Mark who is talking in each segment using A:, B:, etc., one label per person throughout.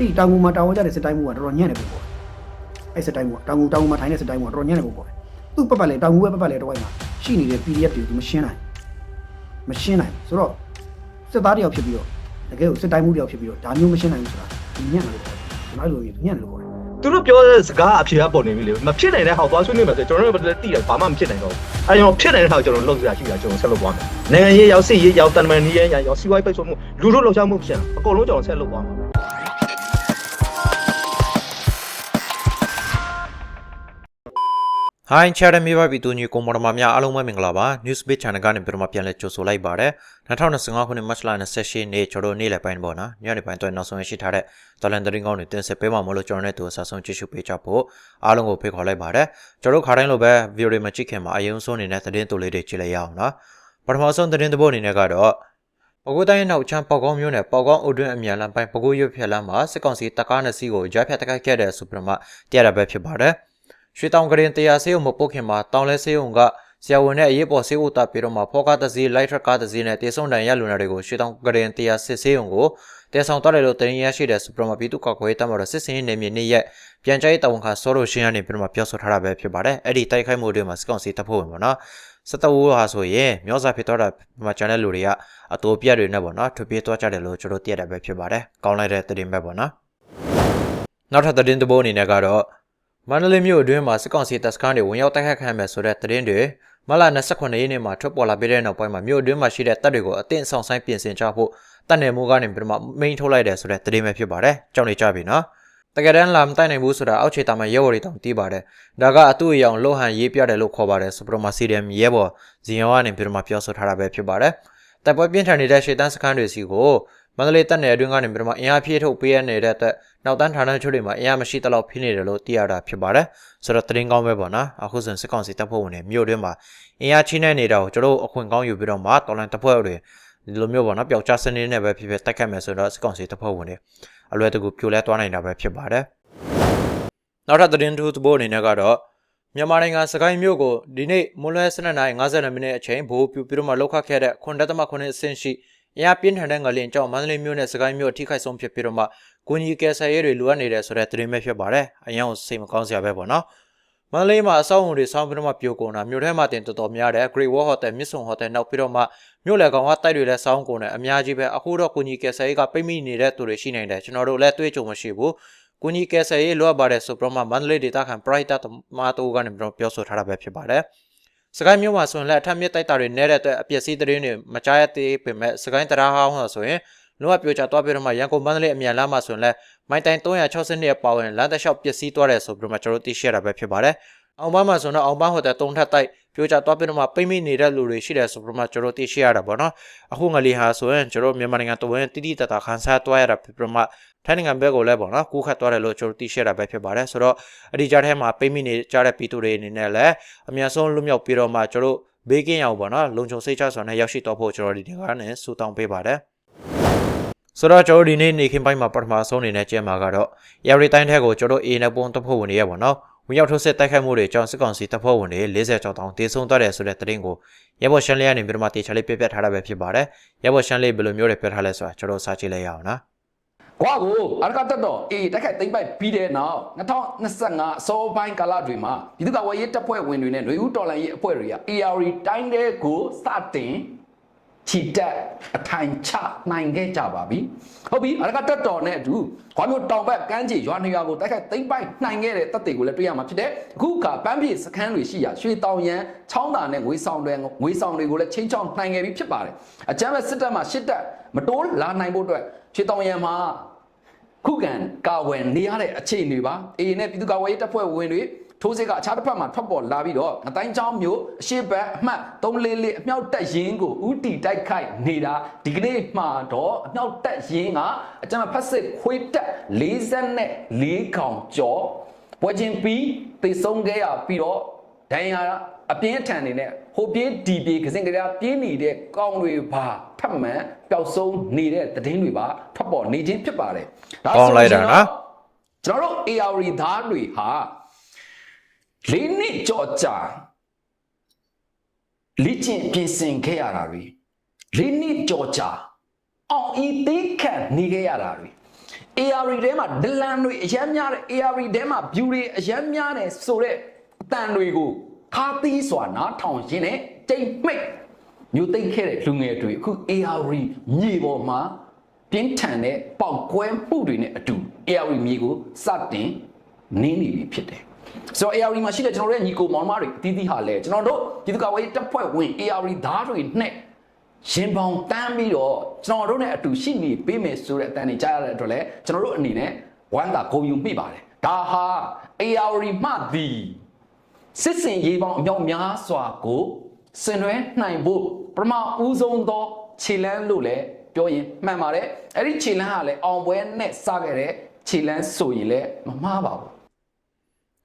A: အဲ့ဒီတောင်ငူမှာတောင်ဝကြတဲ့စစ်တိုင်းမှုကတော်တော်ညံ့နေပုံပေါ်အဲ့စစ်တိုင်းမှုကတောင်ငူတောင်ငူမှာထိုင်တဲ့စစ်တိုင်းမှုကတော်တော်ညံ့နေပုံပေါ်သူ့ပတ်ပတ်လေတောင်ငူရဲ့ပတ်ပတ်လေတော့ဝိုင်းမှာရှိနေတဲ့ PDF တွေကိုမရှင်းနိုင်မရှင်းနိုင်ဆိုတော့စစ်သားတယောက်ဖြစ်ပြီးတော့တကယ်ကိုစစ်တိုင်းမှုတယောက်ဖြစ်ပြီးတော့ဒါမျိုးမရှင်းနိုင်ဘူးဆိုတာညံ့တယ်လို့ကျွန်တော်တို့ညံ့တယ်လို့ပြောတယ်
B: သူတို့ပြောတဲ့စကားအဖြေကပေါ်နေပြီလေမဖြစ်နိုင်တဲ့ဟောက်သွားဆွေးနွေးမယ်ဆိုကျွန်တော်တို့လည်းသိတယ်ဘာမှမဖြစ်နိုင်တော့ဘူးအဲကြောင့်ဖြစ်နိုင်တဲ့ဟောက်ကျွန်တော်တို့လုပ်စရာရှိတာကျွန်တော်ဆက်လုပ်သွားမယ်နိုင်ငံရေးရောက်စစ်ရေးရောက်တန်တမန်ရေးရောက်စီးပွားရေးပိတ်ဆို့မှုလူတို့လှုပ်ရှားမှုဖြစ်အကုန်လုံးကျွန်တော်ဆက်လုပ်သွားမှာ
C: ဟိုင်းချာရမီဘပီတူညီကွန်မရမများအားလုံးပဲမင်္ဂလာပါ News Bit Channel ကနေပြန်မပြန်လဲကြိုဆိုလိုက်ပါတယ်2025ခုနှစ်မတ်လ28နေ့ကျွန်တော်နေ့လယ်ပိုင်းပေါ့နော်ညနေပိုင်းတော့နောက်ဆုံးရရှိထားတဲ့တော်လန်တရင်ကောင်းတွေတင်ဆက်ပေးမှာမလို့ကျွန်တော်နဲ့တူဆက်ဆုံးကြည့်ရှုပေးကြဖို့အားလုံးကိုဖိတ်ခေါ်လိုက်ပါတယ်ကျွန်တော်ခါတိုင်းလိုပဲဗီဒီယိုတွေမကြည့်ခင်မှာအရင်ဆုံးအနေနဲ့သတင်းတူလေးတွေကြည့်လိုက်ရအောင်နော်ပထမဆုံးသတင်းတစ်ပုဒ်အနေနဲ့ကတော့ပကိုးတိုင်းနောက်ချမ်းပေါကောင်းမျိုးနဲ့ပေါကောင်းအုပ်တွင်းအမြန်လမ်းပိုင်းပကိုးရွတ်ဖြက်လမ်းမှာစစ်ကောင်စီတပ်ကားနှစ်စီးကိုကြားဖြတ်တိုက်ခိုက်ခဲ့တဲ့ဆိုပြီးတော့မှတရားရပဲဖြစ်ပါတယ် ရွှေတောင်ကရင်တရားဆေးုံမပုတ်ခင်မှာတောင်လဲဆေးုံကဆရာဝန်နဲ့အရေးပေါ်ဆေးဥတာပြီးတော့မှဖောကားတစ်စီးလိုက်ထရက်ကားတစ်စီးနဲ့တေဆုံတန်ရလူနာတွေကိုရွှေတောင်ကရင်တရားစစ်ဆေးုံကိုတဲဆောင်တော့တယ်လို့တင်ရရှိတဲ့စပရမပြည်သူ့ကောက်ခွေးတမတော်စစ်စင်းနေမြေနေ့ရက်ပြန်ကြားရေးတာဝန်ခံစောလို့ရှင်းရနေပြီးတော့မှပြောဆိုထားတာပဲဖြစ်ပါတယ်အဲ့ဒီတိုက်ခိုက်မှုတွေမှာစကောင်စီတပ်ဖို့ဝင်ပေါ့နော်စတဝူဟာဆိုရင်မျောစာဖြစ်တော့တာမှာကျန်တဲ့လူတွေကအတူပြတ်တွေနဲ့ပေါ့နော်ထွပြေးသွားကြတယ်လို့ကျွန်တော်သိရတာပဲဖြစ်ပါတယ်ကောင်းလိုက်တဲ့သတင်းပဲပေါ့နော်နောက်ထပ်သတင်းတစ်ပုဒ်အနေနဲ့ကတော့ မန္တလေးမြို့အတွင်းမှာစစ်ကောင်စီတပ်စခန်းတွေဝင်ရောက်တိုက်ခတ်ခံရမယ်ဆိုတဲ့သတင်းတွေမလ29ရက်နေ့မှာထွက်ပေါ်လာပြီးတဲ့နောက်ပိုင်းမှာမြို့အတွင်းမှာရှိတဲ့တပ်တွေကိုအသင့်ဆောင်ဆိုင်ပြင်ဆင်ကြဖို့တပ်နယ်မှုကနေပြီးတော့မိန်ထုတ်လိုက်တယ်ဆိုတဲ့သတင်းပဲဖြစ်ပါတယ်။ကြောက်နေကြပြီနော်။တကယ်တမ်းလာမတိုက်နိုင်ဘူးဆိုတာအောက်ခြေတာမရဲဘော်တွေတောင်သိပါတယ်။ဒါကအတူအယောင်လှုပ်ဟန်ရေးပြတယ်လို့ခေါ်ပါတယ်ဆိုပြီးတော့မှ CDM ရဲဘော်ဇီယောကနေပြီးတော့မှပြောဆိုထားတာပဲဖြစ်ပါတယ်။တပ်ပွဲပြင်းထန်နေတဲ့ရှေ့တန်းစခန်းတွေစီကို မန္တလေးတပ်နယ်အတွင်းကနေပြီးတော့မှအင်အားဖြည့်ထုတ်ပေးရနေတဲ့အတွက်နောက်တန်းဌာနချုပ်တွေမှာအင်အားမရှိသလောက်ဖြစ်နေတယ်လို့သိရတာဖြစ်ပါတယ်။ဆိုတော့သတင်းကောင်းပဲပေါ့နော်။အခုဆိုစစ်ကောင်စီတပ်ဖွဲ့ဝင်တွေမြို့တွင်းမှာအင်အားချင်းနေနေတာကိုကျွန်တော်တို့အခွင့်ကောင်းယူပြီးတော့မှတော်လန်တပ်ဖွဲ့တွေဒီလိုမျိုးပေါ့နော်ပျောက်ကြားစနေနဲ့ပဲဖြစ်ဖြစ်တိုက်ခတ်မယ်ဆိုတော့စစ်ကောင်စီတပ်ဖွဲ့ဝင်တွေအလွယ်တကူပြိုလဲသွားနိုင်တာပဲဖြစ်ပါတယ်။နောက်ထပ်သတင်းတစ်ခုသဘောအနေနဲ့ကတော့မြန်မာနိုင်ငံစကိုင်းမြို့ကိုဒီနေ့မွန်းလွဲ12:52မိနစ်အချိန်ဘိုးပြူပြီးတော့မှလောက်ခတ်ခဲ့တဲ့9.9အဆင့်ရှိ အရာပြင်းထန်တဲ့ငလျင်ကြောင့်မန္တလေးမြို့နဲ့စကိုင်းမြို့အထိခိုက်ဆုံးဖြစ်ပြီးတော့မှဂွန်ကြီးကယ်ဆယ်ရေးတွေလိုအပ်နေတယ်ဆိုတဲ့သတင်းပဲဖြစ်ပါတယ်။အရင်ကစိတ်မကောင်းစရာပဲပေါ့နော်။မန္တလေးမှာအဆောက်အုံတွေဆောင်းပြီးတော့မှပြိုကုန်တာမြို့ထဲမှာတင်တော်တော်များတဲ့ Great Wall Hotel မြစ်ဆုံ Hotel နောက်ပြီးတော့မှမြို့လေကောင်ကတိုက်တွေလည်းဆောင်းကုန်တယ်အများကြီးပဲအခုတော့ဂွန်ကြီးကယ်ဆယ်ရေးကပိတ်မိနေတဲ့သူတွေရှိနေတယ်ကျွန်တော်တို့လည်းတွေးကြုံမရှိဘူး။ဂွန်ကြီးကယ်ဆယ်ရေးလိုအပ်ပါတယ်ဆိုပြီးတော့မှမန္တလေးဒေသခံ Pride တမတိုးကနေပြီးတော့ပြောဆိုထားတာပဲဖြစ်ပါတယ်။ စကိုင်းမြို့မှာဆိုရင်လည်းအထက်မြစ်တိုက်တာတွေနေတဲ့အတွက်အပျက်စီးသတင်းတွေမကြားရသေးပေမဲ့စကိုင်းတရားဟောင်းဆိုရင်လုံးဝပြိုကျသွားပြီးတော့မှရန်ကုန်မန္တလေးအမြန်လမ်းမှာဆိုရင်လည်းမိုင်တိုင်360ရဲ့ပါဝင်လမ်းတစ်လျှောက်ပျက်စီးသွားတယ်ဆိုပြီးတော့မှကျွန်တော်တို့သိရှိရတာပဲဖြစ်ပါတယ်။အောင်ပန်းမှာဆိုတော့အောင်ပန်းဟိုတယ်3ထပ်တိုက်ပြိုကျသွားပြီးတော့မှပိတ်မိနေတဲ့လူတွေရှိတယ်ဆိုပြီးတော့မှကျွန်တော်တို့သိရှိရတာပေါ့နော်။အခုငလီဟာဆိုရင်ကျွန်တော်မြန်မာနိုင်ငံတဝင်းတိတိတတ်တာခန်းစားသွားရတာဖြစ်ပြီးတော့မှ ထိုင်းနိုင်ငံဘက်ကိုလည်းပေါ့နော်ကူးခတ်သွားတယ်လို့ကျွန်တော်သိရှိရတာပဲဖြစ်ပါတယ်။ဆိုတော့အဒီကြားထဲမှာပိတ်မိနေကြတဲ့ပြည်သူတွေအနေနဲ့လည်းအများဆုံးလွတ်မြောက်ပြီးတော့မှကျွန်တော်တို့ဘေးကင်းရအောင်ပေါ့နော်လုံခြုံစိတ်ချစွာနဲ့ရောက်ရှိတော့ဖို့ကျွန်တော်ဒီကနေစူတောင်းပေးပါတယ်ဆိုတော့ကျွန်တော်ဒီနေ့နေခင်းပိုင်းမှာပထမဆုံးအနေနဲ့ကျင်းမှာကတော့ရရီတိုင်းထက်ကိုကျွန်တော် A နဲ့ပုံတပ်ဖွဲ့ဝင်တွေရပါတော့ဝင်ရောက်ထိုးစစ်တိုက်ခိုက်မှုတွေကြောင့်စစ်ကောင်စီတပ်ဖွဲ့ဝင်တွေ46တောင်တေဆုံးသွားတယ်ဆိုတဲ့သတင်းကိုရဘော်ရှန်လေးကနေပြီးတော့မှတေချာလေးပြပြထားတာပဲဖြစ်ပါတယ်ရဘော်ရှန်လေးဘယ်လိုမျိုးတွေပြထားလဲဆိုတာကျွန်တော်စာကြည့်လိုက်ရအောင်နော်
D: ကွာကိုအရကတက်တော့အေးတက်ခိုက်သိမ့်ပိုက်ပြီးတဲ့နောက်2025အစောပိုင်းကာလတွေမှာပြည်သူ့ကဝရေးတပ်ဖွဲ့ဝင်တွေနဲ့ຫນွေဦးတော်လိုင်းရေးအဖွဲ့တွေက AR တိုင်းတဲ့ကိုစတင်ချီတက်အထိုင်ချနိုင်ခဲ့ကြပါပြီဟုတ်ပြီအရကတက်တော်နဲ့အတူခွာမျိုးတောင်ဘက်ကမ်းခြေရွာနေရွာကိုတိုက်ခိုက်သိမ့်ပိုက်နိုင်ခဲ့တဲ့တပ်တွေကိုလည်းတွေ့ရမှာဖြစ်တယ်အခုခါပန်းပြေစခန်းတွေရှိရာရွှေတောင်ရန်ချောင်းသာနဲ့ငွေဆောင်တွေငွေဆောင်တွေကိုလည်းချင်းချောင်းနိုင်ခဲ့ပြီဖြစ်ပါတယ်အကြမ်းမဲ့စစ်တပ်မှာရှစ်တပ်မတိုးလာနိုင်ဖို့အတွက် ရွှေတောင်ရန်မှာခုခံကာဝယ်နေရတဲ့အခြေအနေပါအေးနဲ့ပြည်သူ့ကာဝယ်ရေးတပ်ဖွဲ့ဝင်တွေထိုးစစ်ကအခြားတစ်ဖက်မှာထွက်ပေါ်လာပြီးတော့ငတိုင်းချောင်းမျိုးအရှိတ်ဘက်အမှတ်344အမြောက်တက်ရင်ကိုဥတီတိုက်ခိုက်နေတာဒီကနေ့မှတော့အမြောက်တက်ရင်ကအကြမ်းဖက်စစ်ခွေးတက်44ခေါင်ကျော်ပွဲချင်းပြီးသိဆုံးခဲ့ရပြီးတော့ဒဏ်ရာ အပြင်းအထန်နေနဲ့ဟိုပြေးဒီပြေးကစင်ကြရာပြေးနေတဲ့ကောင်းတွေပါထပ်မံပျောက်ဆုံးနေတဲ့သတင်းတွေပါထွက်ပေါ်နေခြင်းဖြစ်ပါတယ်ဒါဆိုရင်တော့ကျွန်တော်တို့ AR သားတွေဟာလေးနှစ်ကြော်ကြာလိကျင့်ပြင်ဆင်ခဲ့ရတာတွေလေးနှစ်ကြော်ကြာအောင်ဤသိခံနေခဲ့ရတာတွေ AR ထဲမှာဒလန်တွေအရမ်းများတယ် AR ထဲမှာ view တွေအရမ်းများတယ်ဆိုတော့အတန်တွေကို ခါသီးစွာနားထောင်ရင်းနဲ့တိတ်မိတ်မျိုးသိမ့်ခဲ့တဲ့လူငယ်တွေအခု AR မြေပေါ်မှာပြင်းထန်တဲ့ပေါက်ကွဲမှုတွေနဲ့အတူ AR မြေကိုစတင်နင်းနေပြီဖြစ်တယ်ဆိုတော့ AR မှာရှိတဲ့ကျွန်တော်တို့ရဲ့ညီကိုမောင်မတွေအသီးသီးဟာလဲကျွန်တော်တို့ဒီတကဝေးတပ်ဖွဲ့ဝင် AR ဓာတ်တွေနဲ့ရင်ပေါင်တန်းပြီးတော့ကျွန်တော်တို့နဲ့အတူရှိနေပေးမယ်ဆိုတဲ့အတန်တွေကြားရတဲ့အတွက်လဲကျွန်တော်တို့အနေနဲ့ဝမ်းသာဂုဏ်ယူမိပါတယ်ဒါဟာ AR မှသည် စစ်စင်ရေးပေါင်းအမြောက်များစွာကိုဆင်နွှဲနိုင်ဖို့ပထမဦးဆုံးသောခြေလမ်းလို့လည်းပြောရင်မှန်ပါတယ်အဲ့ဒီခြေလမ်းဟာလည်းအောင်ပွဲနဲ့စခဲ့တဲ့ခြေလမ်းဆိုရင်လည်းမမှားပါဘူး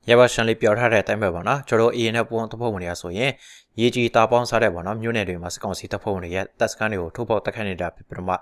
C: ရပါရှန်လေးပြောထားတဲ့အတိုင်းပဲပေါ့နော်ကျွန်တော် A နဲ့ပုံတပ်ဖွဲ့ဝင်တွေကဆိုရင်ရေကြီးတာပေါင်းစားတဲ့ပေါ့နော်မြို့နယ်တွေမှာစကောင်စီတပ်ဖွဲ့ဝင်တွေရဲ့တပ်စခန်းတွေကိုထိုးပေါက်တက်ခတ်နေတာဖြစ်ပြီးတော့မှ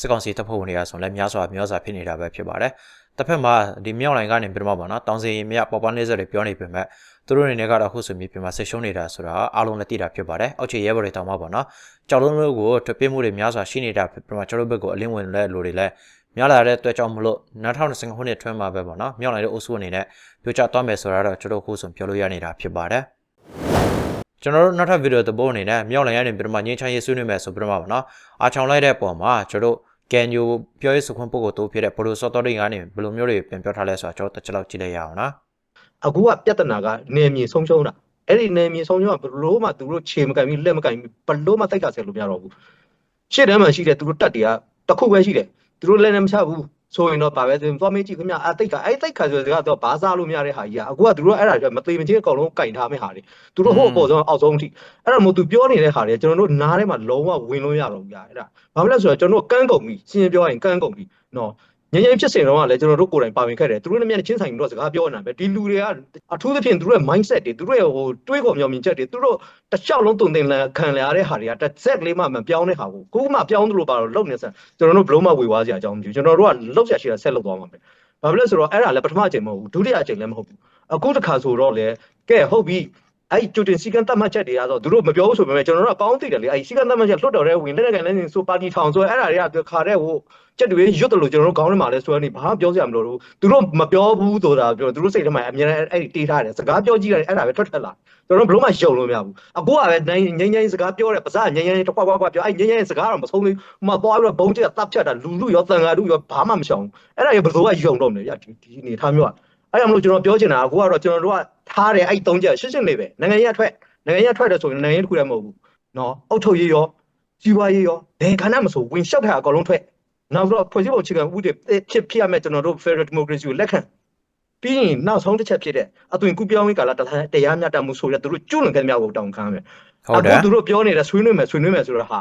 C: စကောင်စီတပ်ဖွဲ့ဝင်တွေကဆိုလည်းများစွာများစွာဖြစ်နေတာပဲဖြစ်ပါတယ် တစ်ဖက်မှာဒီမြောက်လိုင်းကနေပြီးတော့မှပေါ့နော်တောင်စီမြပေါ်ပန်းနေစတွေပြောနေပေမဲ့သူတို့အနေနဲ့ကတော့အခုဆိုမြေပြင်မှာဆက်ရှုံးနေတာဆိုတာအားလုံးလည်းသိတာဖြစ်ပါတယ်အောက်ခြေရဲဘော်တွေတောင်မှပေါ့နော်ကြောက်လုံးလို့ကိုထွပြစ်မှုတွေများစွာရှိနေတာဖြစ်ပြီးတော့မှကျွန်တော်တို့ဘက်ကိုအလင်းဝင်တဲ့လူတွေလည်းများလာတဲ့အတွက်ကြောင့်မလို့2025ခုနှစ်ထွန်းမှာပဲပေါ့နော်မြောက်လိုင်းတဲ့အုပ်စုအနေနဲ့ပြောချသွားမယ်ဆိုတာတော့ကျွန်တော်အခုဆိုပြောလို့ရနေတာဖြစ်ပါတယ်ကျွန်တော်တို့နောက်ထပ်ဗီဒီယိုသဘောအနေနဲ့မြောက်လိုင်းရနေပြီးတော့မှငင်းချမ်းရေးဆွေးနွေးမယ်ဆိုပြီးတော့မှပေါ့နော်အားချောင်လိုက်တဲ့ပုံမှာကျွန်တော်တို့ ကန်ယိုပြောရေးစခွင့်ပုဂ္ဂိုလ်တို့ဖြစ်တဲ့ဘလိုစောတော်တွေကနေဘယ်လိုမျိုးတွေပြန်ပြောထားလဲဆိုတာကျွန်တော်တစ်ချက်လောက်ကြည့်လိုက်ရအောင်နော်
B: အခုကပြဿနာကနေမြေဆုံးရှုံးတာအဲ့ဒီနေမြေဆုံးရှုံးကဘလို့မှသူတို့ခြေမကန်ပြီးလက်မကန်ပြီးဘလို့မှတိုက်တာဆယ်လို့မရတော့ဘူးရှေ့တန်းမှာရှိတဲ့သူတို့တက်တွေကတစ်ခုပဲရှိတယ်သူတို့လည်းလည်းမချဘူး ဆိုရင်တော့ဗာပဲဆိုရင်သွားမေးကြည့်ခင်ဗျအတိတ်ကအဲ့တိတ်ခါဆိုတဲ့ကတော့ဘာစားလို့မရတဲ့ဟာကြီးကအခုကသူတို့အဲ့ဒါတွေမသေးမချင်းအကောင်လုံးကင်ထားမယ့်ဟာတွေသူတို့ဟိုအပေါ်ဆုံးအောက်ဆုံးအထိအဲ့ဒါမို့သူပြောနေတဲ့ဟာတွေကျွန်တော်တို့နားထဲမှာလုံးဝဝင်လို့ရတော့ဘူးကြာအဲ့ဒါဘာဖြစ်လဲဆိုတော့ကျွန်တော်တို့ကန်းကုန်ပြီရှင်းရှင်းပြောရင်ကန်းကုန်ပြီနော် ငញ្ញင်ဖြစ်စင်တော့ကလည်းကျွန်တော်တို့ကိုယ်တိုင်ပါဝင်ခဲ့တယ်သူတို့နဲ့မျက်နှာချင်းဆိုင်ပြီးတော့စကားပြောနေတာပဲဒီလူတွေကအထူးသဖြင့်သူတို့ရဲ့ mindset တွေသူတို့ရဲ့ဟိုတွေးခေါ်မျှော်မြင်ချက်တွေသူတို့တစ်လျှောက်လုံးတုံတင်လန်ခံရတဲ့ဟာတွေကတစ်စက်လေးမှမပြောင်းတဲ့ဟာကိုကိုကမှပြောင်းသလိုပါတော့လုံနေစမ်းကျွန်တော်တို့ဘလုံးမဝေဝါးစရာအကြောင်းမရှိဘူးကျွန်တော်တို့ကလောက်ရရှိတာဆက်လုပ်သွားမှာပဲဘာဖြစ်လဲဆိုတော့အဲ့ဒါလည်းပထမအချိန်မဟုတ်ဘူးဒုတိယအချိန်လည်းမဟုတ်ဘူးအခုတစ်ခါဆိုတော့လေကဲဟုတ်ပြီ အဲ့ကျူတင်စီကန်တတ်မှတ်ချက်တွေကတော့သူတို့မပြောဘူးဆိုပေမဲ့ကျွန်တော်တို့ကကောင်းသိတယ်လေအဲ့စီကန်တတ်မှတ်ချက်လွတ်တော်တဲ့ဝင်တဲ့ကန်လည်းဆိုပါတီထောင်ဆိုအဲ့ဒါတွေကခါတဲ့ဟိုချက်တွေရွတ်တယ်လို့ကျွန်တော်တို့ခေါင်းထဲမှာလဲဆွဲနေဘာမှပြောစရာမလိုဘူးသူတို့မပြောဘူးဆိုတာပြောသူတို့စိတ်ထဲမှာအမြဲတမ်းအဲ့ဒီတေးထားတယ်စကားပြောကြည့်ရတယ်အဲ့ဒါပဲထွက်ထွက်လာကျွန်တော်တို့ဘလို့မှယုံလို့မရဘူးအခုကပဲငိမ့်ငိမ့်ငိမ့်စကားပြောတယ်ပါးစငိမ့်ငိမ့်တစ်ခွက်ခွက်ခွက်ပြောအဲ့ငိမ့်ငိမ့်စကားတော့မဆုံးသေးဘူးဟိုမှာသွားပြီးတော့ဘုံကျက်တပ်ဖြတ်တာလူလူရောတန်ဃာလူရောဘာမှမရှောင်အဲ့ဒါရဘယ်သူကယုံတော့မလဲရဒီဒီနေထားမျိုးကအဲ့ဒါမလို့ကျွန်တော်ပြောချင်တာအခုကတော့ကျွန်တော်တို့က ထားတယ်အဲ့သုံးချက်ရှင်းရှင်းလေးပဲနိုင်ငံရေးထွက်နိုင်ငံရေးထွက်တယ်ဆိုရင်နိုင်ငံရေးတစ်ခုတည်းမဟုတ်ဘူးနော်အုတ်ထုတ်ရေးရောစီးပွားရေးရောဘယ်ခဏမဆိုဝင်လျှောက်ထားအကောင်လုံးထွက်နောက်တော့ဖွဲ့စည်းပုံအခြေခံဥပဒေဖြစ်ဖြစ်ရမယ်ကျွန်တော်တို့ Federal Democracy ကိုလက်ခံပြီးရင်နောက်ဆုံးတစ်ချက်ဖြစ်တဲ့အသွင်ကူးပြောင်းရေးကာလတရားမျှတမှုဆိုရသူတို့ကျွလွန်ခဲ့တဲ့မြောက်ကိုတောင်းခံမယ်
C: ဟုတ်တယ်
B: အခုသူတို့ပြောနေတဲ့ဆွေးနွေးမယ်ဆွေးနွေးမယ်ဆိုတော့ဟာ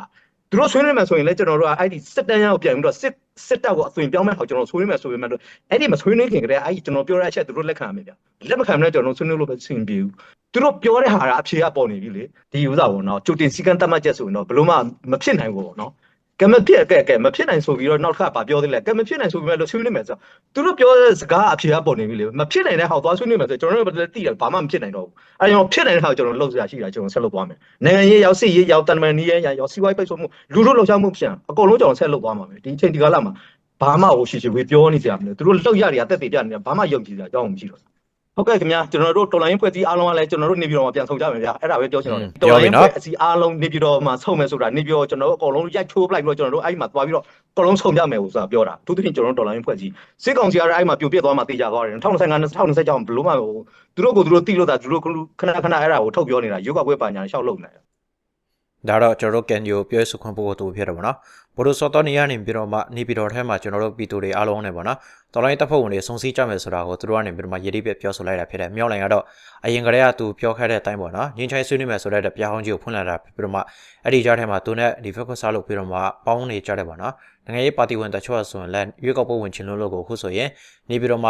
B: သူတို့ဆွေးနွေးမယ်ဆိုရင်လည်းကျွန်တော်တို့ကအဲ့ဒီစစ်တမ်းရောက်ပြန်ပြီးတော့စစ်စစ်တပ်ကိုအသွင်ပြောင်းမဲ့ဟောကျွန်တော်ဆွေးနွေးမယ်ဆိုပေမဲ့အဲ့ဒီမဆွေးနွေးခင်ကတည်းကအဲ့ဒီကျွန်တော်ပြောတဲ့အချက်သူတို့လက်ခံရမယ်ဗျလက်မခံမနဲ့ကျွန်တော်ဆွေးနွေးလို့ပဲဆင်ပြေဘူးသူတို့ပြောတဲ့ဟာကအဖြေကပေါ်နေပြီလေဒီဥစ္စာပေါ့နော်ကြိုတင်စည်းကမ်းတတ်မှတ်ချက်ဆိုရင်တော့ဘယ်လို့မှမဖြစ်နိုင်ဘူးပေါ့နော် ကဲမဖြစ်ကဲကဲမဖြစ်နိုင်ဆိုပြီးတော့နောက်တစ်ခါပါပြောသေးလဲကဲမဖြစ်နိုင်ဆိုပြီးတော့ဆွေးနွေးမယ်ဆိုတော့သူတို့ပြောတဲ့စကားအဖြေကပေါ်နေပြီလေမဖြစ်နိုင်တဲ့ဟာကိုသွားဆွေးနွေးမယ်ဆိုကျွန်တော်တို့လည်းသိတယ်ဘာမှမဖြစ်နိုင်တော့ဘူးအဲကြောင့်ဖြစ်နိုင်တဲ့ဟာကိုကျွန်တော်လုပ်စရာရှိတာကျွန်တော်ဆက်လုပ်သွားမယ်နိုင်ငံရေးရောက်စစ်ရေးရောက်တန်တမန်နီးရေးရောက်စီးပွားရေးပိတ်ဆို့မှုလူတို့လှုပ်ရှားမှုပြန်အကုန်လုံးကျွန်တော်ဆက်လုပ်သွားမှာပဲဒီအချိန်ဒီကာလမှာဘာမှဟိုရှိရှိဝေပြောနေစရာမလိုသူတို့လှုပ်ရတွေကတက်တည်ပြနေတာဘာမှယုံကြည်စရာအကြောင်းမရှိတော့ ဟုတ်ကဲ့ခင်ဗျာကျွန်တော်တို့တော်လိုင်းဖွဲ့စည်းအားလုံးကလည်းကျွန်တော်တို့နေပြည်တော်မှာပြန်ဆောင်ကြမယ်ဗျာအဲ့ဒါပဲပြောချင်တော့တယ်တော်လိုင်းဖွဲ့စည်းအားလုံးနေပြည်တော်မှာဆုံးမယ်ဆိုတာနေပြည်တော်ကျွန်တော်တို့အကုန်လုံးရိုက်ချိုးပလိုက်ပြီးတော့ကျွန်တော်တို့အဲ့ဒီမှာသွားပြီးတော့အကုန်လုံးဆုံးကြမယ်ဆိုတာပြောတာသူတို့တင်ကျွန်တော်တို့တော်လိုင်းဖွဲ့စည်းစစ်ကောင်စီကလည်းအဲ့ဒီမှာပြိုပြက်သွားမှတေချာသွားတယ်2025 2026ကြောင်ဘလို့မှဟိုသူတို့ကိုသူတို့တိလို့တာသူတို့ခဏခဏအဲ့ဒါကိုထုတ်ပြောနေတာရုပ်ကပွဲပါညာရှောက်လုံနေတာ
C: ဒါတော့ကျွန်တော်တို့ကန်ယိုပြောရေးဆိုခွင့်ပုဂ္ဂိုလ်တို့ဖြစ်တယ်ပေါ့နော်ဘို့လို့စောတော်နေရနေပြီးတော့မှနေပြီးတော့ထဲမှာကျွန်တော်တို့ပီတူတွေအားလုံးနဲ့ပေါ့နော်တော်လိုင်းတပ်ဖွဲ့ဝင်တွေစုံစည်းကြမယ်ဆိုတာကိုသူတို့ကနေပြီးတော့မှရေဒီပြပြောဆိုလိုက်တာဖြစ်တယ်မြောက်လိုင်ကတော့အရင်ကတည်းကသူပြောခဲ့တဲ့အတိုင်းပေါ့နော်ငင်းချိုင်းဆွေးနွေးမယ်ဆိုတဲ့ပြားဟောင်းကြီးကိုဖွင့်လာတာဖြစ်ပြီးတော့မှအဲ့ဒီကြားထဲမှာသူနဲ့ဒီဖက်ခွစားလို့ပြီးတော့မှပေါင်းနေကြတယ်ပေါ့နော်နိုင်ငံရေးပါတီဝင်တချို့ဆိုရင်လည်းရွေးကောက်ပွဲဝင်ချင်လို့လို့ကိုခုဆိုရင်နေပြီးတော့မှ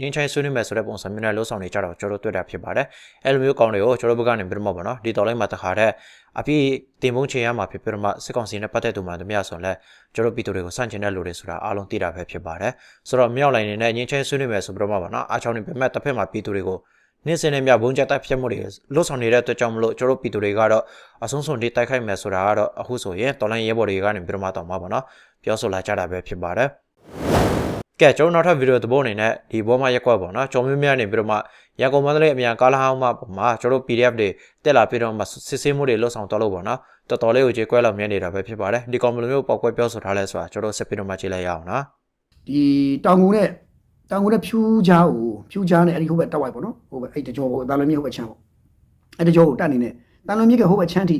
C: ငင်းချိုင်းဆွေးနွေးမယ်ဆိုတဲ့ပုံစံမျိုးနဲ့လှုပ်ဆောင်နေကြတော့ကျွန်တော်တို့တွေ့တာဖြစ်ပါတယ်အဲ့လိုမျိုးကောင်းတွေကိုကျွန်တော်တို့ဘက်ကနေပြီးတော့မှပေါ့နော်ဒီတော်လိုင်းမှာတခါတဲ့ အပြည့်တင်ပုံးချေရမှာဖြစ်ပြီးတော့မှစစ်ကောင်စီနဲ့ပတ်သက်သူမှတမရဆိုရင်လည်းကျွန်တော်ပြည်သူတွေကိုစန့်ကျင်တဲ့လူတွေဆိုတာအားလုံးသိတာပဲဖြစ်ပါတယ်ဆိုတော့မြောက်လိုင်းနေနဲ့ငင်းချင်းဆွေးနွေးမယ်ဆိုပြီးတော့မှပေါ့နော်အားချောင်းနေပေမဲ့တစ်ဖက်မှာပြည်သူတွေကိုနေ့စဉ်နဲ့မြဘုံချက်တိုက်ဖြတ်မှုတွေလွတ်ဆောင်နေတဲ့အတွက်ကြောင့်မလို့ကျွန်တော်ပြည်သူတွေကတော့အဆုံးစွန်ဒီတိုက်ခိုက်မယ်ဆိုတာကတော့အခုဆိုရင်တော်လိုင်းရဲဘော်တွေကနေပြီးတော့မှတော့မှာပေါ့နော်ပြောဆိုလာကြတာပဲဖြစ်ပါတယ် ကဲကျွန်တော်နောက်ထပ်ဗီဒီယိုသဘောအနေနဲ့ဒီဘောမှာရက်ကွက်ပေါ့နော်ကျွန်တော်မျိုးများနေပြီးတော့မှရန်ကုန်မန္တလေးအမြန်ကားလဟောင်းမှာပုံမှာကျွန်တော်တို့ PDF တွေတက်လာပြီးတော့မှစစ်ဆေးမှုတွေလှုပ်ဆောင်တော့လို့ပေါ့နော်တော်တော်လေးကိုကြေကွဲလောက်မြင်နေတာပဲဖြစ်ပါတယ်ဒီကောင်မလိုမျိုးပေါက်ကွဲပြောဆိုထားလဲဆိုတာကျွန်တော်ဆက်ပြီးတော့မှကြည့်လိုက်ရအောင်နော်
A: ဒီတောင်ကုန်နဲ့တောင်ကုန်နဲ့ဖြူးချားကိုဖြူးချားနဲ့အဲ့ဒီဟိုဘက်တက်ဝိုက်ပေါ့နော်ဟိုဘက်အဲ့တကြောကိုတာလွန်မြေဟိုဘက်ချမ်းပေါ့အဲ့တကြောကိုတက်နေနဲ့တာလွန်မြေကဟိုဘက်ချမ်းထိ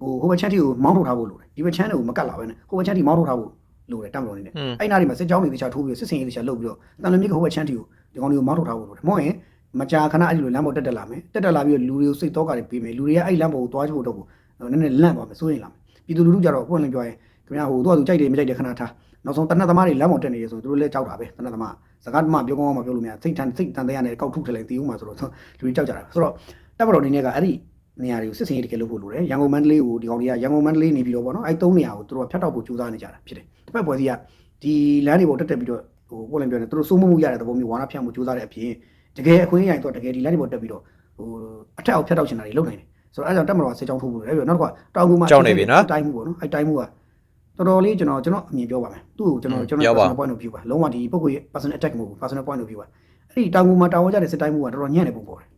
A: ဟိုဟိုဘက်ချမ်းထိကိုမောင်းထုတ်ထားဖို့လိုတယ်ဒီဘက်ချမ်းတွေကိုမကတ်လာပဲနဲ့ဟိုဘက်ချမ်းထိမောင်းထုတ်ထားဖို့ လိုတယ်တမ်မလို့နေနဲ့
C: อืม
A: အဲ့နားဒီမှာစစ်ကြောင်းတွေတခြားထိုးပြီးစစ်စင်ရေးတခြားလုပ်ပြီးတော့တာလွန်မြေကဟိုဘက်ချမ်းထိကိုဒီကောင်တွေကိုမောင်းထုတ်ထားဖို့လိုတယ်မဟုတ်ရင်မကြာခဏအဲ့ဒီလိုလမ်းပေါ်တက်တက်လာမယ်တက်တက်လာပြီးတော့လူတွေကိုစိတ်တော့ကတွေပေးမယ်လူတွေကအဲ့လမ်းပေါ်ကိုသွားကြဖို့တော့ကိုနည်းနည်းလန့်သွားမယ်စိုးရင်လာမယ်ပြည်သူလူထုကြတော့ပွင့်လင်းပြောရင်ခင်ဗျာဟိုသူကသူကြိုက်တယ်မကြိုက်တယ်ခဏထားနောက်ဆုံးတနတ်သမားတွေလမ်းပေါ်တက်နေရဆိုသူတို့လည်းကြောက်တာပဲတနတ်သမားစကားမှပြောကောင်းမှပြောလို့မရစိတ်ထန်စိတ်တန်တရားနဲ့ကောက်ထုတ်ထလိုက်တီးဦးမှာဆိုတော့လူတွေကြောက်ကြတာဆိုတော့တပ်မတော်အနေနဲ့ကအဲ့ဒီ နေရာတွေကိုစစ်စင်ရေးတကယ်လုပ်ဖို့လိုတယ်ရန်ကုန်မန္တလေးကိုဒီကောင်တွေကရန်ကုန်မန္တလေးနေပြီးတော့ပေါ့နော်အဲ့သုံးနေရာကိုသူတို့ကဖျက်တော့ဖို့ကြိုးစားနေကြတာဖြစ်တယ်တစ်ဖက်ပွဲစီကဒီလမ်းတွေပေါ်တက်တက်ပြီးတော့ဟိုပွင့်လင်းပြောနေသူတို့စိုးမိုးမှုရတဲ့သဘောမျိုးဝါနာဖြန့်မှုကြိုးစားတဲ့အပြင်တကယ်အခွင့်အရေးတော့တကယ်ဒီလမ်းတွေပေါ်တက်ပြီးတော့ဟိုအထက်အောက်ဖျက်တော့ချင်တာတွေလုပ်နိုင်တယ်ဆိုတော့အဲ့ကြောင့်တပ်မတော်ကစစ်ကြောင်းထိုးဖို့တယ်ပြီးတော့နောက်တစ်ခါတောင်ကူမှာတိုင်းမှုပေါ့နော်အဲ့တိုင်းမှုကတော်တော်လေးကျွန်တော်ကျွန်တော်အမြင်ပြောပါမယ်သူ့ကိုကျွန်တော်ကျွန်တော် personal point of view ပါလုံးဝဒီပုဂ္ဂိုလ်ရဲ့ personal attack မဟုတ်ဘူး personal point of view ပါအဲ့ဒီတောင်ကူမှာတာဝန်ကျတဲ့စစ်တိုင်းမှုကတော်တော်ညံ့နေပုံပေါ်တယ်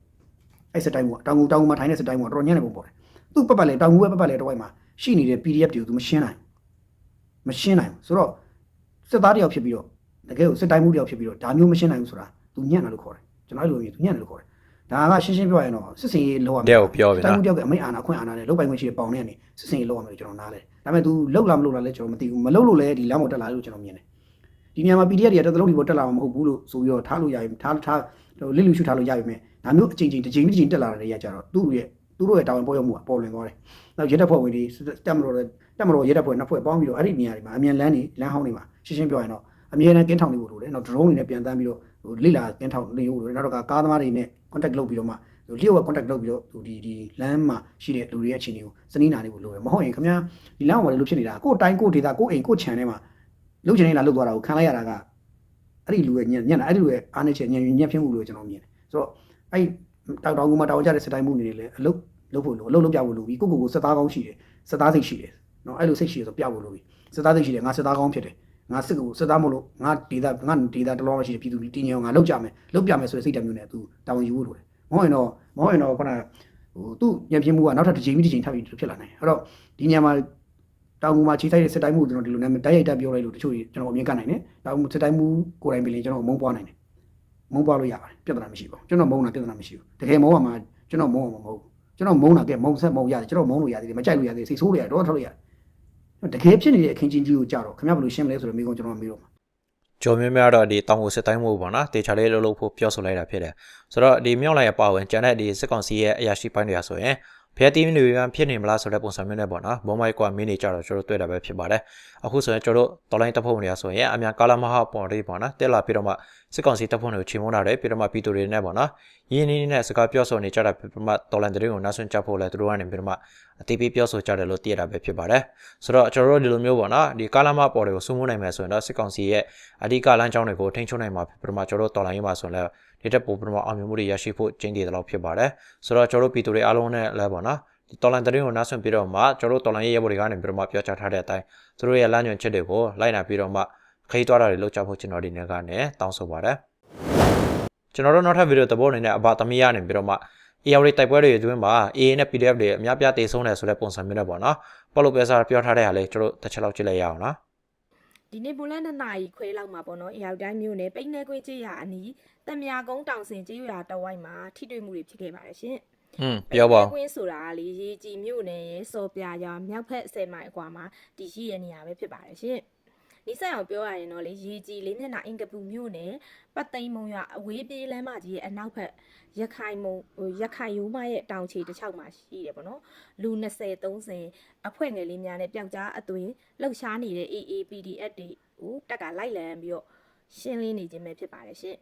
A: အဲ့စစ်တိုင်းမှုကတောင်ကူတောင်ကူမှာထိုင်တဲ့စစ်တိုင်းမှုကတော်တော်ညံ့နေပုံပေါ်တယ်သူ့ပတ်ပတ်လေတောင်ကူရဲ့ပတ်ပတ်လေတော့ဝိုင်းမှာရှိနေတဲ့ PDF တွေကိုသူမရှင်းနိုင်မရှင်းနိုင်ဆိုတော့စစ်သားတယောက်ဖြစ်ပြီးတော့တကယ်ကိုစစ်တိုင်းမှုတယောက်ဖြစ်ပြီးတော့ဒါမျိုးမရှင်းနိုင်ဘူးဆိုတာသူညံ့တယ်လို့ခေါ်တယ်ကျွန်တော်အဲ့လိုမျိုးသူညံ့တယ်လို့ခေါ်တယ်ဒါကရှင်းရှင်းပြောရရင်တော့စစ်စင်ရေးလောက်ရမယ်
C: တဲ့ကိုပြောပြီ
A: တိုင်း
C: နော်
A: မှုတယောက်ကအမိတ်အာဏာခွင့်အာဏာနဲ့လုတ်ပိုင်ခွင့်ရှိတဲ့ပေါင်နဲ့ကနေစစ်စင်ရေးလောက်ရမယ်လို့ကျွန်တော်နားလဲဒါပေမဲ့ तू လုတ်လားမလုတ်လားလဲကျွန်တော်မသိဘူးမလုတ်လို့လဲဒီလမ်းပေါ်တက်လာလို့ကျွန်တော်မြင်တယ်ဒီနေရာမှာ PDF တွေကတစ်သလုံးဒီပေါ်တက်လာမှာမဟုတ်ဘူးလို့ဆိုပြီးတော့ထားလို့ရရင်ထားထားဟိုလစ်လူရှုထားလို့ရပြီမဲ့ ဒါမျိုးအချိန်ချင်းတစ်ချိန်တစ်ချိန်တက်လာတဲ့နေရာကျတော့သူ့ရဲ့သူတို့ရဲ့တာဝန်ပေါ်ရမှုကပေါ်လွင်သွားတယ်နောက်ရဲတပ်ဖွဲ့ဝင်တွေတက်မလို့တက်မလို့ရဲတပ်ဖွဲ့နှစ်ဖွဲ့ပေါင်းပြီးတော့အဲ့ဒီနေရာတွေမှာအမြန်လန်းနေလမ်းဟောင်းတွေမှာရှင်းရှင်းပြောရင်တော့အမြဲတမ်းကင်းထောင်နေဖို့လိုတယ်နောက် drone တွေနဲ့ပြန်တန်းပြီးတော့ဟိုလိလာကင်းထောင်နေဖို့လိုတယ်နောက်တော့ကားသမားတွေနဲ့ contact လုပ်ပြီးတော့မှဟိုလျှို့ဝက် contact လုပ်ပြီးတော့ဟိုဒီဒီလမ်းမှာရှိတဲ့လူတွေရဲ့အခြေအနေကိုစနီးနာနေဖို့လိုတယ်မဟုတ်ရင်ခင်ဗျာဒီလမ်းမှာလည်းလို့ဖြစ်နေတာကိုယ်တိုင်းကိုယ်ဒေတာကိုယ်အိမ်ကိုယ်ခြံထဲမှာလုတ်ချင်နေလားလုတ်သွားတာကိုခံလိုက်ရတာကအဲ့ဒီလူရဲ့ညံ့ညံ့တာအဲ့ဒီလူရဲ့အားနေချက်ညံ့ညံ့ဖြစ်မှုလို့ကျွန်တော်မြင်တယ်ဆိုတော့ အဲ့တောက်တောင်ကူမှာတောင်ကြတဲ့စတိုင်းမှုနေလေအလုတ်လုတ်ဖို့လိုအလုတ်လုတ်ပြဖို့လိုပြီးကိုကိုကိုစသားကောင်းရှိတယ်စသားစိတ်ရှိတယ်နော်အဲ့လိုစိတ်ရှိရဆိုပြဖို့လိုပြီးစသားစိတ်ရှိတယ်ငါစသားကောင်းဖြစ်တယ်ငါစစ်ကိုစသားမလို့ငါဒေတာငါဒေတာတလောမရှိတယ်ပြည်သူတင်ញောငါလုတ်ကြမယ်လုတ်ပြမယ်ဆိုတဲ့စိတ်ဓာတ်မျိုးနဲ့သူတာဝန်ယူဖို့လိုတယ်မဟုတ်ရင်တော့မဟုတ်ရင်တော့ခုနကဟိုသူ့ညံပြင်းမှုကနောက်ထပ်တစ်ချိန်ပြီးတစ်ချိန်ထပ်ပြီးဖြစ်လာနိုင်တယ်အဲ့တော့ဒီညမှာတောင်ကူမှာခြေထိုက်တဲ့စစ်တိုင်းမှုကျွန်တော်ဒီလိုနာမည်တိုက်ရိုက်တက်ပြောလိုက်လို့တချို့ကျွန်တော်အမြင်ကနိုင်တယ်တောင်ကူစစ်တိုင်းမှုကိုယ်တိုင်ပြင်ကျွန်တော်မုန်းပွားနိုင်တယ် မုန်းပွားလို့ရပါတယ်ပြဿနာမရှိပါဘူးကျွန်တော်မုန်းတာပြဿနာမရှိဘူးတကယ်မုန်းရမှာကျွန်တော်မုန်းရမှာမဟုတ်ဘူးကျွန်တော်မုန်းတာကဲမုန်းဆက်မုန်းရတယ်ကျွန်တော်မုန်းလို့ရသေးတယ်မကြိုက်လို့ရသေးတယ်စိတ်ဆိုးလို့ရတယ်တော့ထွက်လို့ရတယ်တကယ်ဖြစ်နေတဲ့အခင်းချင်းကြီးကိုကြတော့ခင်ဗျားဘယ်လိုရှင်းမလဲဆိုတော့မိကုန်းကျွန်တော်မေးတော့မှာ
C: ကျော်များများတော့ဒီတောင်ကိုစစ်တိုင်းမှုပေါ့နော်တေချာလေးလှုပ်လှုပ်ဖို့ပြောဆိုလိုက်တာဖြစ်တယ်ဆိုတော့ဒီမြောက်လိုက်ရပါဝင်ကျန်တဲ့ဒီစစ်ကောင်စီရဲ့အရာရှိပိုင်းတွေကဆိုရင် ဖျက်တီးနေပြန်ဖြစ်နေမလားဆိုတဲ့ပုံစံမျိုးနဲ့ပေါ့နော်ဘုံမိုက်ကွာမင်းနေကြတော့ကျွန်တော်တွေ့တာပဲဖြစ်ပါတယ်အခုဆိုရင်ကျွန်တော်တို့တော်လိုင်းတပ်ဖွဲ့ဝင်တွေကဆိုရင်အများကာလာမဟာပေါ်လေးပေါ့နော်တက်လာပြီးတော့မှစစ်ကောင်စီတပ်ဖွဲ့တွေကိုချိန်မုန်းတာတယ်ပြီးတော့မှပြည်သူတွေနဲ့ပေါ့နော်ရင်းနှီးနဲ့စကားပြောဆိုနေကြတာဖြစ်ပြီးမှတော်လိုင်းတွေကိုနောက်ဆွင့်ချဖို့လဲသူတို့ကနေပြီးတော့မှအတိပေးပြောဆိုကြတယ်လို့သိရတာပဲဖြစ်ပါတယ်ဆိုတော့ကျွန်တော်တို့ဒီလိုမျိုးပေါ့နော်ဒီကာလာမပေါ်တွေကိုစုမိုးနိုင်မယ်ဆိုရင်တော့စစ်ကောင်စီရဲ့အဓိကလမ်းကြောင်းတွေကိုထိန်းချုပ်နိုင်မှာဖြစ်ပြီးတော့မှကျွန်တော်တို့တော်လိုင်းရေးမှာဆိုရင်လည်း ဒီတက်ပို့ပြီးတော့မှအောင်မြင်မှုတွေရရှိဖို့ကျင်းတည်တယ်လို့ဖြစ်ပါတယ်ဆိုတော့ကျွန်တော်တို့ပြည်သူတွေအားလုံးနဲ့လည်းပေါ့နော်ဒီတော်လိုင်းသတင်းကိုနားဆွင့်ပြီးတော့မှကျွန်တော်တို့တော်လိုင်းရေးရဲဘော်တွေကနေပြီးတော့မှပြောကြားထားတဲ့အတိုင်းသူတို့ရဲ့လမ်းညွှန်ချက်တွေကိုလိုက်နာပြီးတော့မှခရီးသွားတာတွေလုပ်ကြဖို့ကျွန်တော်ဒီနေ့ကနေတောင်းဆိုပါတယ်ကျွန်တော်တို့နောက်ထပ်ဗီဒီယိုသဘောအနေနဲ့အဘသမီးရနေပြီးတော့မှ AR တိုက်ပွဲတွေအတွင်းမှာ AA နဲ့ PDF တွေအများပြားတေဆုံးတယ်ဆိုတဲ့ပုံစံမျိုးနဲ့ပေါ့နော်ပေါ့လို့ပြောစားပြောထားတဲ့ဟာလေးကျွန်တော်တစ်ချက်လောက်ကြည့်လိုက်ရအောင်နော်
E: ဒီနေ့မိုးလန်းနှစ်နာရီခွဲလောက်မှာပေါ့နော်အရောက်တိုင်းမျိုးနဲ့ပိန်းနေခွေးကြေးရအနီးတမယာကုန်းတောင်စင်ကြေးရတဝိုက်မှာထိတွေ့မှုတွေဖြစ်ခဲ့ပါတယ်ရှင်
C: อืมပြောပါဦး
E: ကွင်းဆိုတာကလေရေကြည်မြို့နယ်ရဲ့စော်ပြရွာမြောက်ဖက်10မိုင်အကွာမှာတည်ရှိတဲ့နေရာပဲဖြစ်ပါတယ်ရှင် နိစ္စအောင်ပြောရရင်တော့လေရေကြည်လေးမျက်နှာအင်ကပူမြို့နယ်ပတ်သိမ်းမုံရွာအဝေးပြေးလမ်းမကြီးရဲ့အနောက်ဖက်ရခိုင်မုံဟိုရခိုင်ရိုးမရဲ့တောင်ချေတစ်ချောက်မှာရှိတယ်ပေါ့နော်လူ20 30အဖွဲ့ငယ်လေးများနဲ့ပျောက်ကြားအသွင်လှုပ်ရှားနေတဲ့ AAPDF တွေကိုတက်ကလိုက်လံပြီးတော့ရှင်းလင်းနေခြင်းပဲဖြစ်ပါတယ်ရှင်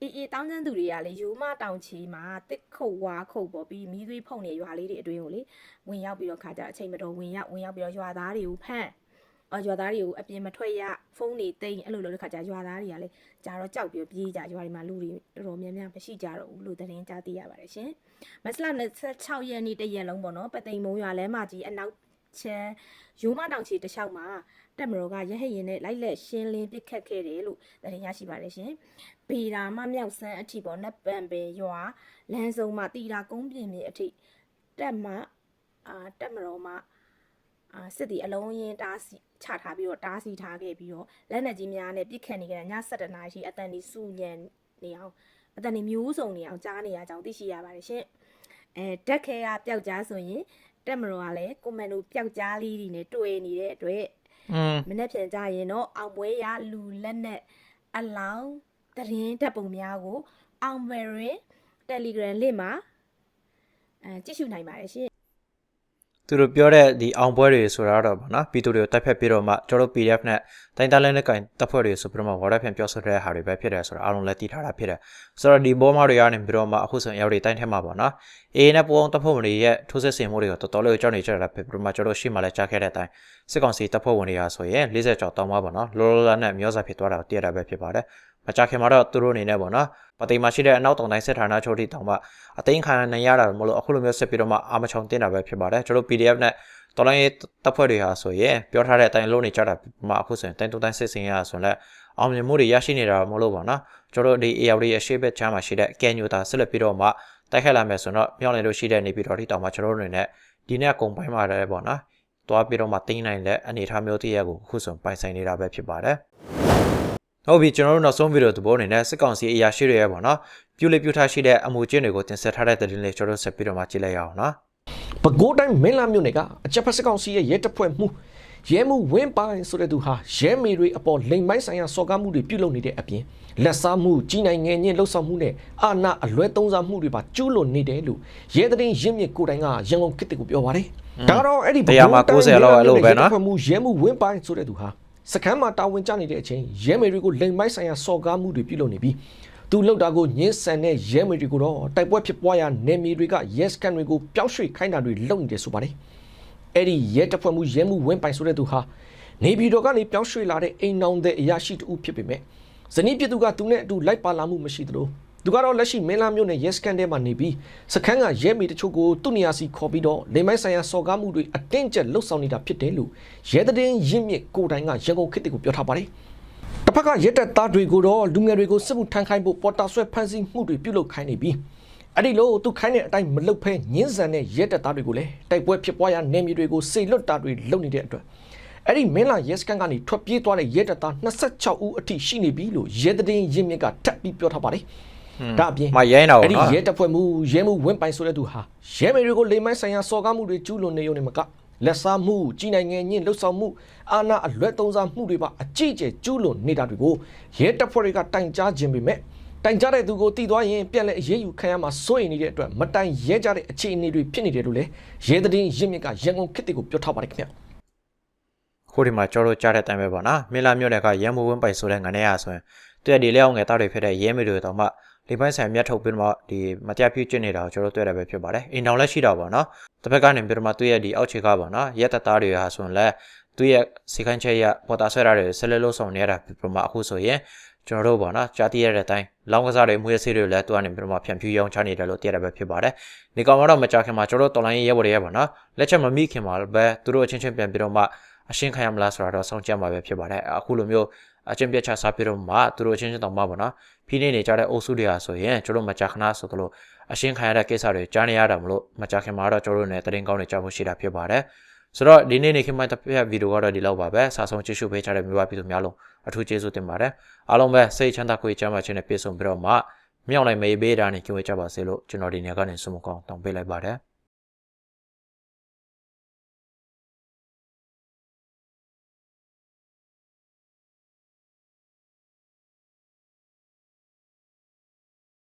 E: အေးအေးတောင်းကျမ်းသူတွေကလေယူမတောင်ချီမှာတစ်ခုတ်ဝါခုတ်ပေါ်ပြီးမီးသွေးဖုန်နေရွာလေးတွေအတွင်းကိုလေဝင်ရောက်ပြီးတော့ခါကြအချိန်မတော်ဝင်ရောက်ဝင်ရောက်ပြီးတော့ရွာသားတွေကိုဖမ်းအော် ရွာသားတွေကိုအပြင်မထွက်ရဖုန်းတွေတိမ့်အဲ့လိုလိုတဲ့ခါကြရွာသားတွေကလေကြာတော့ကြောက်ပြီးပြေးကြရွာတွေမှာလူတွေတော်တော်များများမရှိကြတော့ဘူးလို့သတင်းကြားသိရပါတယ်ရှင်မက်စလာ26ရက်နေ့တရက်လုံးပေါ့နော်ပသိမ်မုံရွာလမ်းမကြီးအနောက်ချမ်းရိုးမတောင်ချီတစ်လျှောက်မှာတက်မတော်ကရဟရင်နဲ့လိုက်လက်ရှင်းလင်းပစ်ခတ်ခဲ့တယ်လို့သတင်းရရှိပါတယ်ရှင်။ဗီရာမမြောက်ဆန်းအထိပေါ်နက်ပန်ပင်ရွာလမ်းစုံမှာတီတာကုန်းပြင်မြေအထိတက်မအာတက်မတော်မှာ အာစစ်တီအလုံးရင်းတားစီချထားပြီးတော့တားစီထားခဲ့ပြီးတော့လက်နက်ကြီးများနဲ့ပစ်ခတ်နေကြတဲ့ည7:00နာရီရှိအတန်ဒီစုညံနေအောင်အတန်ဒီမျိုးစုံနေအောင်ကြားနေရကြောင်းသိရှိရပါတယ်ရှင်။အဲတက်ခဲကပျောက်ကြားဆိုရင်တက်မတော်ကလည်းကွန်မန်ဒိုပျောက်ကြားလေးတွေနဲ့တွေ့နေတဲ့အတွက်
C: อืม
E: မနေ့ပြန်ကြရင်တော့အောင်ပွဲရလူလက်နဲ့အလောင်းသတင်းတပ်ပုံများကိုအောင်မရင် Telegram link မှာအဲကြည့်ရှုနိုင်ပါတယ်ရှင်
C: သူတို့ပြောတဲ့ဒီအောင်ပွဲတွေဆိုတာတော့ဗောနော်ပြည်သူတွေကိုတက်ဖြတ်ပြီးတော့မှကျွန်တော်တို့ PDF နဲ့တိုင်းသားလဲနဲ့ကင်တပ်ဖွဲ့တွေဆိုပြီးတော့မှဝါရဖန်ပြောဆိုတဲ့ဟာတွေပဲဖြစ်တယ်ဆိုတော့အားလုံးလည်းတည်ထားတာဖြစ်တယ်ဆိုတော့ဒီဘောမတွေကနေပြီးတော့မှအခုဆိုရင်ရောက်တွေတိုင်းထဲမှာဗောနော်အေးနဲ့ပူအောင်တပ်ဖွဲ့ဝင်တွေရဲ့ထိုးစစ်ဆင်မှုတွေကိုတော်တော်လေးကြောက်နေကြတာဖြစ်ပြီးတော့မှကျွန်တော်တို့ရှိမှလည်းကြားခဲ့တဲ့အတိုင်းစစ်ကောင်စီတပ်ဖွဲ့ဝင်တွေဟာဆိုရင်40ကျော်တောင်းပါဗောနော်လောလောလတ်နဲ့မျိုးစားဖြစ်သွားတာကိုတည်ရတာပဲဖြစ်ပါတယ် မကြခင်မှာတော့သူတို့အနေနဲ့ဗောနော်ပတိမရှိတဲ့အနောက်တောင်တိုင်းစစ်ဌာနချုပ်ထိတောင်မှအသိမ်းခံနိုင်ရတာမလို့အခုလိုမျိုးဆက်ပြီးတော့မှအာမချောင်တင်တာပဲဖြစ်ပါတယ်ကျွန်တော်တို့ PDF နဲ့တော်လိုင်းရေးတပ်ဖွဲ့တွေဟာဆိုရင်ပြောထားတဲ့အတိုင်းလုံးနေကြတာမှအခုဆိုရင်တိုင်းတူတိုင်းစစ်စင်ရဆိုရင်လည်းအောင်မြင်မှုတွေရရှိနေတာမလို့ပါနော်ကျွန်တော်တို့ဒီ AR ရဲ့အရှိဘက်ချမ်းမှာရှိတဲ့ကန်ညိုတာဆက်လက်ပြီးတော့မှတိုက်ခိုက်လာမယ်ဆိုတော့မြောင်းနေလို့ရှိတဲ့နေပြီးတော့ဒီတောင်မှာကျွန်တော်တို့အနေနဲ့ဒီနေ့ကုံပိုင်းမှာလည်းပေါ့နော်သွားပြီးတော့မှတင်းနိုင်တဲ့အနေအထားမျိုးတည်းရဲ့ကိုအခုဆိုပိုင်ဆိုင်နေတာပဲဖြစ်ပါတယ် ဟုတ်ပြီကျွန်တော်တို့နောက်ဆုံးဗီဒီယိုသဘောအနေနဲ့စစ်ကောင်စီအရာရှိတွေရဲ့ပေါ့နော်ပြုလေပြုထားရှိတဲ့အမှုကျင့်တွေကိုတင်ဆက်ထားတဲ့သတင်းလေးကျွန်တော်တို့ဆက်ပြီးတော့မှကြည့်လိုက်ရအောင်နော်
F: ပဲခူးတိုင်းမင်းလာမြို့နယ်ကအကြပ်ဖက်စကောင်စီရဲ့ရဲတပ်ဖွဲ့မှုရဲမှုဝင်းပိုင်းဆိုတဲ့သူဟာရဲမေတွေအပေါ်လိမ်မိုင်းဆိုင်ရာစော်ကားမှုတွေပြုလုပ်နေတဲ့အပြင်လက်စားမှုကြီးနိုင်ငယ်ညင်လှုပ်ဆောင်မှုနဲ့အာဏာအလွဲသုံးစားမှုတွေပါကျူးလွန်နေတယ်လို့ရဲတရင်ရင်းမြစ်ကိုယ်တိုင်ကရန်ကုန်ခေတ်ကိုပြောပါတယ်ဒါကတော့အဲ့ဒီ
C: တရားမှာ90လောက်အဲ့လိုပဲနော်
F: ရဲတပ်ဖွဲ့မှုရဲမှုဝင်းပိုင်းဆိုတဲ့သူဟာ စခန်းမှာတာဝန်ကျနေတဲ့အချိန်ရဲမေတွေကိုလိမ်မိုင်းဆိုင်ရာစော်ကားမှုတွေပြုလုပ်နေပြီးသူလောက်တာကိုညှင်းဆန်တဲ့ရဲမေတွေကိုတော့တိုက်ပွဲဖြစ်ပွားရာနယ်မြေတွေကရဲစခန်းတွေကိုပြောင်းရွှေ့ခိုင်းတာတွေလုပ်နေတယ်ဆိုပါတယ်။အဲ့ဒီရဲတပ်ဖွဲ့မှုရဲမှုဝင်းပိုင်ဆိုတဲ့သူဟာနေပြည်တော်ကနေပြောင်းရွှေ့လာတဲ့အိမ်နောင်တဲ့အရာရှိတူဖြစ်ပေမဲ့ဇနီးပြည်သူကသူနဲ့အတူလိုက်ပါလာမှုမရှိသလို သူကတော့လက်ရှိမင်းလာမျိုးနဲ့ရဲစခန်းထဲမှာနေပြီးစခန်းကရဲမေတချို့ကိုသူ့နေရာစီခေါ်ပြီးတော့လိမ်မိုင်းဆိုင်ရာစော်ကားမှုတွေအတင်းကျပ်လှုပ်ဆောင်နေတာဖြစ်တယ်လို့ရဲတရင်ရင်းမြစ်ကိုယ်တိုင်ကရန်ကုန်ခေတ်ကိုပြောထားပါတယ်။တစ်ဖက်ကရက်တက်သားတွေကိုတော့လူငယ်တွေကိုစစ်မှုထမ်းခိုင်းဖို့ပေါ်တာဆွဲဖမ်းဆီးမှုတွေပြုလုပ်ခိုင်းနေပြီးအဲ့ဒီလိုသူခိုင်းတဲ့အတိုင်းမလုပ်ဖဲညှင်းဆန်တဲ့ရက်တက်သားတွေကိုလည်းတိုက်ပွဲဖြစ်ပွားရာနေမြေတွေကိုစေလွတ်တာတွေလုပ်နေတဲ့အတွက်အဲ့ဒီမင်းလာရက်စကန်ကနေထွက်ပြေးသွားတဲ့ရက်တက်သား26ဦးအထိရှိနေပြီလို့ရဲတရင်ရင်းမြစ်ကထပ်ပြီးပြောထားပါတယ် ဒါအပြင်
C: မရိုင်းတော့
F: အဲ့ဒီ
C: နော်
F: ရဲတပ်ဖွဲ့မှုရဲမှုဝင်းပိုင်ဆိုတဲ့သူဟာရဲမေတွေကိုလိမ်မိုင်းဆိုင်ရာစော်ကားမှုတွေကျူးလွန်နေရုံနဲ့မကလက်စားမှုကြီးနိုင်ငယ်ညင့်လှုပ်ဆောင်မှုအာဏာအလွဲသုံးစားမှုတွေပါအကြီးအကျယ်ကျူးလွန်နေတာတွေကိုရဲတပ်ဖွဲ့တွေကတိုင်ကြားခြင်းပေမဲ့တိုင်ကြားတဲ့သူကိုတီးသွားရင်ပြန်လဲအရေးယူခံရမှာစိုးရိမ်နေတဲ့အတွက်မတိုင်ရဲကြတဲ့အခြေအနေတွေဖြစ်နေတယ်လို့လည်းရဲသတင်းရင်းမြစ်ကရန်ကုန်ခေတ်တွေကိုပြောထားပါတယ်ခင်ဗျ
C: ခုဒီမှာကြောတို့ကြားတဲ့အတိုင်းပဲပေါ့နော်မင်းလာမြို့နယ်ကရန်မိုးဝင်းပိုင်ဆိုတဲ့ငနေရဆိုရင်သူရဲ့ဒီလက်အောင်ငယ်သားတွေဖြစ်တဲ့ရဲမေတွေတောင်မှ ဒီပိုင်းဆိုင်မြတ်ထုတ်ပြီးတော့ဒီမတရားပြုကျင့်နေတာကိုကျွန်တော်တွေ့ရပဲဖြစ်ပါတယ်အိမ်တော်လည်းရှိတာပေါ့နော်တစ်ဖက်ကနေပြီးတော့မှသူရဲ့ဒီအောက်ခြေကပေါ့နော်ရဲတပ်သားတွေဟာဆိုရင်လည်းသူရဲ့စီကန်းချက်ရပေါ်တာဆွဲတာတွေဆက်လက်လို့ဆောင်နေရတာပြီးတော့မှအခုဆိုရင်ကျွန်တော်တို့ပေါ့နော်ကြားသိရတဲ့အတိုင်းလောင်းကစားတွေမွေးဆေးတွေလည်းသူကနေပြီးတော့မှဖြန့်ဖြူးရောင်းချနေတယ်လို့သိရတာပဲဖြစ်ပါတယ်ဒီကောင်ကတော့မကြခင်မှာကျွန်တော်တို့တော်လိုင်းရဲဘော်တွေရဲပေါ့နော်လက်ချက်မမိခင်မှာပဲသူတို့အချင်းချင်းပြန်ပြီးတော့မှ အရှင်းခံရမလားဆိုတာတော့စောင့်ကြည့်မှာပဲဖြစ်ပါတယ်အခုလိုမျိုးအချင်းပြတ်ချစားပြီးတော့မှသူတို့အချင်းချင်းတောင်မှပေါ့နော်ဖိနေနေကြတဲ့အုပ်စုတွေဟာဆိုရင်ကျွန်တော်မကြာခဏဆိုသလိုအရှင်းခံရတဲ့ကိစ္စတွေကြားနေရတာမလို့မကြာခင်မှာတော့ကျွန်တော်တို့နဲ့တရင်ကောင်းတွေကြားဖို့ရှိတာဖြစ်ပါတယ်ဆိုတော့ဒီနေ့နေခင်မှတစ်ဖက်ဗီဒီယိုကတော့ဒီလောက်ပါပဲစာဆုံးကြည့်ရှုပေးကြတဲ့မျိုးပါပြည်သူများလုံးအထူးကျေးဇူးတင်ပါတယ်အားလုံးပဲစိတ်ချမ်းသာကိုယ်ချမ်းသာခြင်းနဲ့ပြည့်စုံပြီးတော့မှမြောက်လိုက်မေးပေးတာနဲ့ကြိုးဝေးကြပါစေလို့ကျွန်တော်ဒီနေ့ကနေဆုမကောင်းတောင်းပေးလိုက်ပါတယ်